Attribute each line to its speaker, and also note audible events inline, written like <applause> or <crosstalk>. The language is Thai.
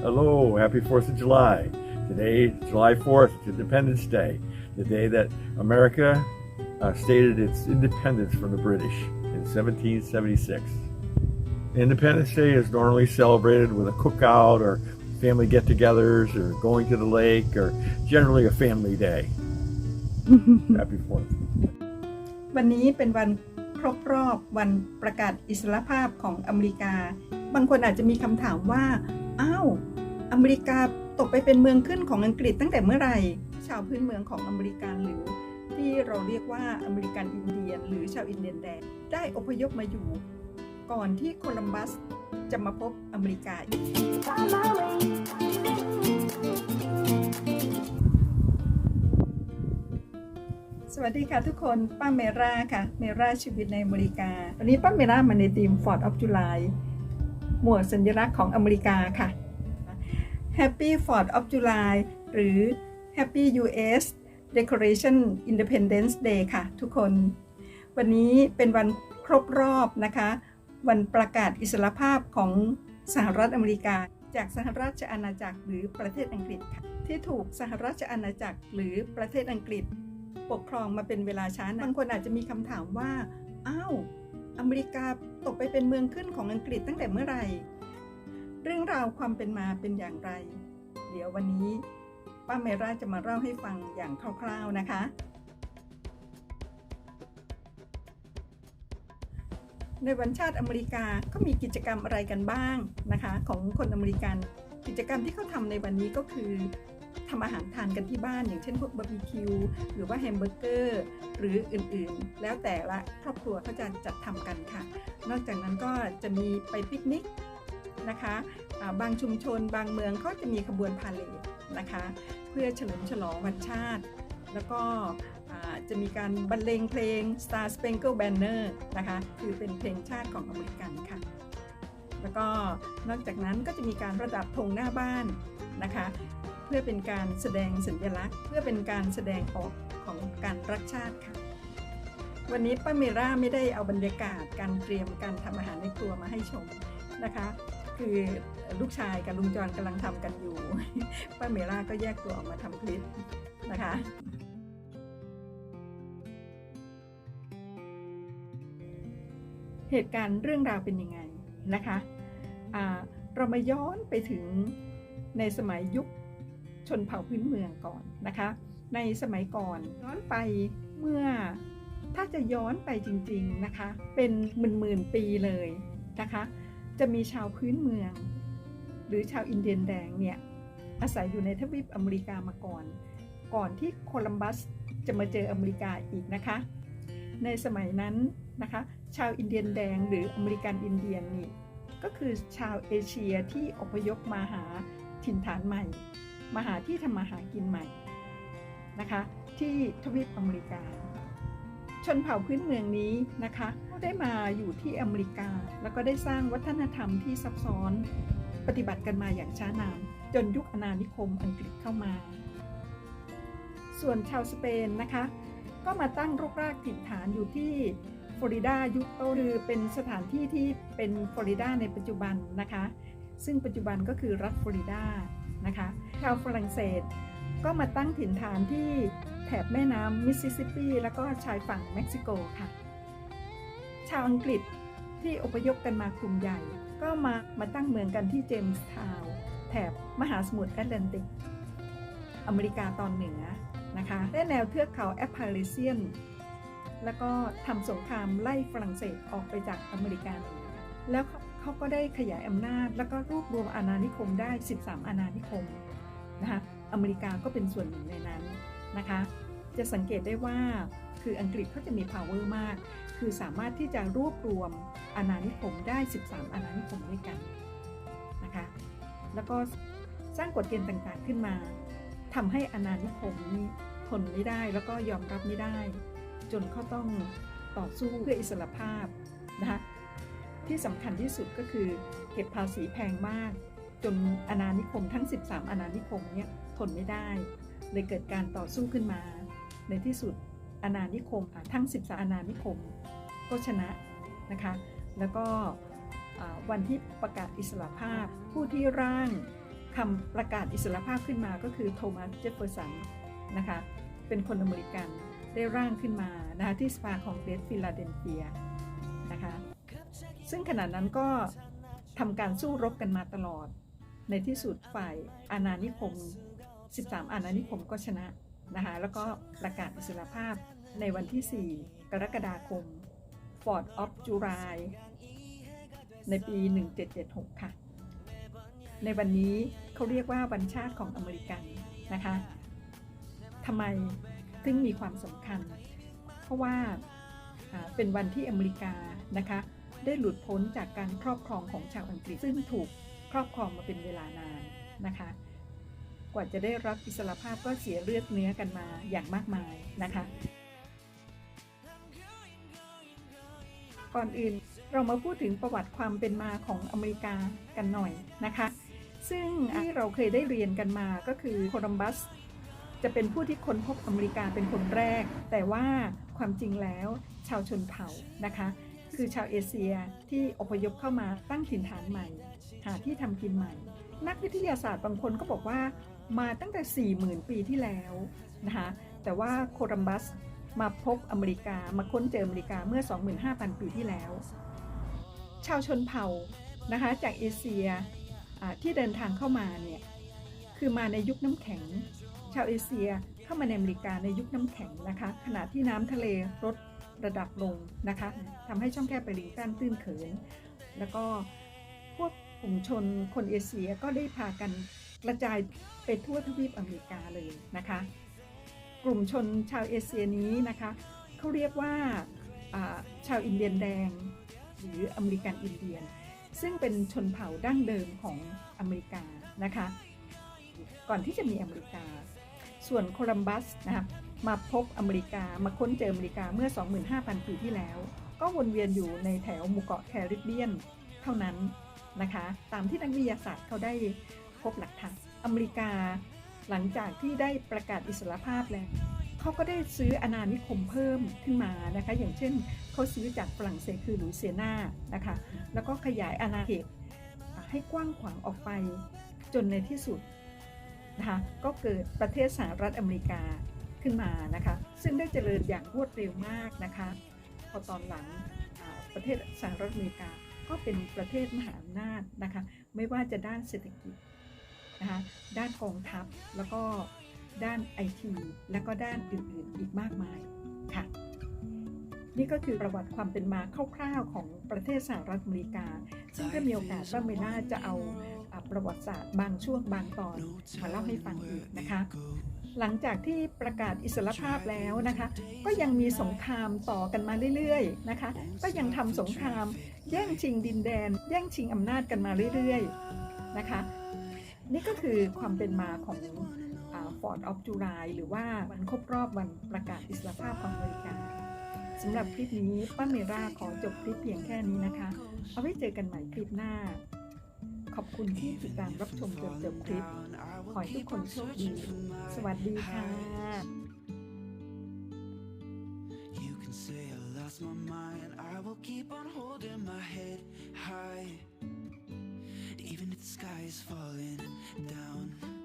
Speaker 1: Hello, happy 4th of July. Today, July 4th, Independence Day, the day that America uh, stated its independence from the British in 1776. Independence Day is normally celebrated with a cookout or family get togethers or going to the lake or generally a family day. <laughs> happy 4th.
Speaker 2: วันนี้เป็นวันครบรอบวันประกาศอิสรภาพของอเมริกา บางคนอาจจะมีคำถามว่า อ้าว อเมริกาตกไปเป็นเมืองขึ้นของอังกฤษตั้งแต่เมื่อไหร่ ชาวพื้นเมืองของอเมริกันหรือ ที่เราเรียกว่าอเมริกันอินเดียน หรือชาวอินเดียนแดงได้อพยพมาอยู่ ก่อนที่โคลัมบัสจะมาพบอเมริกาสวัสดีค่ะทุกคน ป้าเมราค่ะ เมราชีวิตในอเมริกา วันนี้ป้าเมรามาในทีม Fort of July หมวดสัญลักษณ์ของอเมริกาค่ะ Happy 4th of July หรือ Happy US Declaration Independence Day ค่ะทุกคน วันนี้เป็นวันครบรอบนะคะ วันประกาศอิสรภาพของสหรัฐอเมริกา จากสหราชอาณาจักรหรือประเทศอังกฤษค่ะที่ถูกสหราชอาณาจักรหรือประเทศอังกฤษ ปกครองมาเป็นเวลาช้านานบางคนอาจจะมีคำถามว่า อ้าว อเมริกาตกไปเป็นเมืองขึ้นของอังกฤษตั้งแต่เมื่อไหร่ เรื่องราวความเป็นมาเป็นอย่างไร เดี๋ยววันนี้ป้าเมราจะมาเล่าให้ฟังอย่างคร่าวๆนะคะ ในวันชาติอเมริกาก็มีกิจกรรมอะไรกันบ้างนะคะ ของคนอเมริกัน กิจกรรมที่เขาทำในวันนี้ก็คือทำอาหารทานกันที่บ้านอย่างเช่นพวกบาร์บีคิวหรือว่าแฮมเบอร์เกอร์หรืออื่นๆ แล้วแต่ละครอบครัวเขาจะจัดทำกันค่ะ นอกจากนั้นก็จะมีไปปิกนิก นะคะบางชุมชนบางเมืองเขาจะมีขบวนพาเลทนะคะเพื่อเฉลิมฉลองวันชาติ แล้วก็จะมีการบรรเลงเพลง Star Spangled Banner นะคะคือเป็นเพลงชาติของอเมริกันค่ะ แล้วก็นอกจากนั้นก็จะมีการประดับธงหน้าบ้านนะคะเพื่อเป็นการแสดงสัญลักษณ์ เพื่อเป็นการแสดงออกของการรักชาติค่ะ วันนี้ป้าเมราไม่ได้เอาบรรยากาศการเตรียมการทำอาหารในครัวมาให้ชมนะคะ คือลูกชายกับลุงจรกำลังทำกันอยู่ ป้าเมราก็แยกตัวออกมาทำคลิปนะคะ เหตุการณ์เรื่องราวเป็นยังไงนะคะเรามาย้อนไปถึงในสมัยยุคชนเผ่าพื้นเมืองก่อนนะคะ ในสมัยก่อนย้อนไปเมื่อถ้าจะย้อนไปจริง ๆนะคะ เป็นหมื่นๆปีเลยนะคะ จะมีชาวพื้นเมือง หรือชาวอินเดียนแดงเนี่ยอาศัยอยู่ในทวีปอเมริกามาก่อน ก่อนที่โคลัมบัสจะมาเจออเมริกาอีกนะคะ ในสมัยนั้นนะคะ ชาวอินเดียนแดงหรืออเมริกันอินเดียนนี่ก็คือชาวเอเชียที่อพยพมาหาถิ่นฐานใหม่ มาหาที่ทำมาหากินใหม่นะคะ ที่ทวีปอเมริกา ชนเผ่าพื้นเมืองนี้นะคะก็ได้มาอยู่ที่อเมริกา แล้วก็ได้สร้างวัฒนธรรมที่ซับซ้อนปฏิบัติกันมาอย่างช้านาน จนยุคอาณานิคมอังกฤษเข้ามา ส่วนชาวสเปนนะคะ ก็มาตั้งรกรากถิ่นฐานอยู่ที่ฟลอริดายุคโตหรือเป็นสถานที่ที่เป็นฟลอริดาในปัจจุบันนะคะ ซึ่งปัจจุบันก็คือรัฐฟลอริดานะคะชาวฝรั่งเศสก็มาตั้งถิ่นฐานที่ ถบแม่น้ำมิสซิสซิปปี แล้วก็ชายฝั่งเม็กซิโกค่ะ ชาวอังกฤษที่อพยพกันมากลุ่มใหญ่ ก็มามาตั้งเมืองกันที่เจมส์ทาวน์แถบมหาสมุทรแอตแลนติก อเมริกาตอนเหนือนะคะและแนวเทือกเขาแอปพาริเซียน แล้วก็ทำสงครามไล่ฝรั่งเศสออกไปจากอเมริกาเหนือแล้วเขาเขาก็ได้ขยายอำนาจ แล้วก็รวบรวมอาณานิคมได้ 13 อาณานิคมนะคะอเมริกาก็เป็นส่วนหนึ่งในนั้นนะคะ จะสังเกตได้ว่าคืออังกฤษเขาจะมี power มาก คือสามารถที่จะรวบรวมอาณานิคมได้ 13 อาณานิคมด้วยกันนะคะ แล้วก็สร้างกฎเกณฑ์ต่างๆขึ้นมาทำให้อาณานิคมนี้ทนไม่ได้แล้วก็ยอมรับไม่ได้ จนเขาต้องต่อสู้เพื่ออิสรภาพนะคะที่สำคัญที่สุดก็คือเก็บภาษีแพงมาก จนอาณานิคมทั้ง 13 อาณานิคมเนี่ยทนไม่ได้ เลยเกิดการต่อสู้ขึ้นมา ในที่สุดอาณานิคมทั้ง 13อาณานิคมก็ชนะนะคะ แล้วก็วันที่ประกาศอิสรภาพ ผู้ที่ร่างคำประกาศอิสรภาพขึ้นมาก็คือโทมัสเจฟเฟอร์สันนะคะเป็นคนอเมริกันได้ร่างขึ้นมานะคะที่สภาของเกรสฟิลาเดลเฟียนะคะซึ่งขณะนั้นก็ทำการสู้รบกันมาตลอด ในที่สุดฝ่ายอาณานิคม 13 อาณานิคมก็ชนะ นะคะแล้วก็ประกาศอิสรภาพในวันที่ 4 กรกฎาคม Fort of July ในปี 1776 ค่ะ ในวันนี้เขาเรียกว่าวันชาติของอเมริกันนะคะทำไมถึงมีความสำคัญ เพราะว่าอ่าเป็นวันที่อเมริกานะคะได้หลุดพ้นจากการครอบครองของชาวอังกฤษ ซึ่งถูกครอบครองมาเป็นเวลานานนะคะ กว่าจะได้รับอิสรภาพก็เสียเลือดเนื้อกันมาอย่างมากมายนะคะ ก่อนอื่นเรามาพูดถึงประวัติความเป็นมาของอเมริกากันหน่อยนะคะ ซึ่งที่เราเคยได้เรียนกันมาก็คือโคลัมบัสจะเป็นผู้ที่ค้นพบอเมริกาเป็นคนแรก แต่ว่าความจริงแล้วชาวชนเผ่านะคะ คือชาวเอเชียที่อพยพเข้ามาตั้งถิ่นฐานใหม่ หาที่ทำกินใหม่ นักวิทยาศาสตร์บางคนก็บอกว่า มาตั้งแต่ 40,000 ปีที่แล้วนะคะแต่ว่าโคลัมบัสมาพบอเมริกามาค้นเจออเมริกาเมื่อ 25,000 ปีที่แล้ว ชาวชนเผ่านะคะจากเอเชียที่เดินทางเข้ามาเนี่ยคือมาในยุคน้ำแข็ง ชาวเอเชียเข้ามาในอเมริกาในยุคน้ำแข็งนะคะขณะที่น้ำทะเลลดระดับลงนะคะทำให้ช่องแคบไปลิงตันตื้นเขิน แล้วก็พวกกลุ่มชนคนเอเชียก็ได้พากัน กระจายไปทั่วทวีปอเมริกาเลยนะคะ กลุ่มชนชาวเอเชียนี้นะคะเขาเรียกว่าชาวอินเดียนแดง หรืออเมริกันอินเดียน ซึ่งเป็นชนเผ่าดั้งเดิมของอเมริกานะคะ ก่อนที่จะมีอเมริกา ส่วนโคลัมบัสนะคะมาพบอเมริกามาค้นเจออเมริกาเมื่อ 25,000 ปีที่แล้ว ก็วนเวียนอยู่ในแถวหมู่เกาะแคริบเบียนเท่านั้นนะคะ ตามที่นักวิทยาศาสตร์เขาได้ พบหลักฐานอเมริกา หลังจากที่ได้ประกาศอิสรภาพแล้วเขาก็ได้ซื้ออาณานิคมเพิ่มขึ้นมานะคะ อย่างเช่นเขาซื้อจากฝรั่งเศสคือหลุยเซียนานะคะ แล้วก็ขยายอาณาเขตให้กว้างขวางออกไปจนในที่สุดนะคะก็เกิดประเทศสหรัฐอเมริกาขึ้นมานะคะ ซึ่งได้เจริญอย่างรวดเร็วมากนะคะ พอตอนหลังประเทศสหรัฐอเมริกาก็เป็นประเทศมหาอำนาจนะคะ ไม่ว่าจะด้านเศรษฐกิจ นะคะด้านกองทัพแล้วก็ด้านไอทีแล้วก็ด้านอื่นๆอีกมากมายค่ะ นี่ก็คือประวัติความเป็นมาคร่าวๆของประเทศสหรัฐอเมริกา ซึ่งถ้ามีโอกาสก็ไม่น่าจะเอาอ่าประวัติศาสตร์บางช่วงบางตอนมาเล่าให้ฟังอีกนะคะ หลังจากที่ประกาศอิสรภาพแล้วนะคะ ก็ยังมีสงครามต่อกันมาเรื่อยๆนะคะ ก็ยังทำสงคราม แย่งชิงดินแดน แย่งชิงอำนาจกันมาเรื่อยๆนะคะ นี่ก็คือความเป็นมาของฟอร์ดออฟจูไลหรือว่าวันครบรอบวันประกาศอิสรภาพของอเมริกาสำหรับคลิปนี้ป้าเมราขอจบคลิปเพียงแค่นี้นะคะ เอาไว้เจอกันใหม่คลิปหน้า ขอบคุณที่ติดตามรับชมจนจบคลิป ขอให้ทุกคนโชคดี สวัสดีค่ะ
Speaker 3: lost my mind. I will keep on holding my head high. Even if the sky is falling down.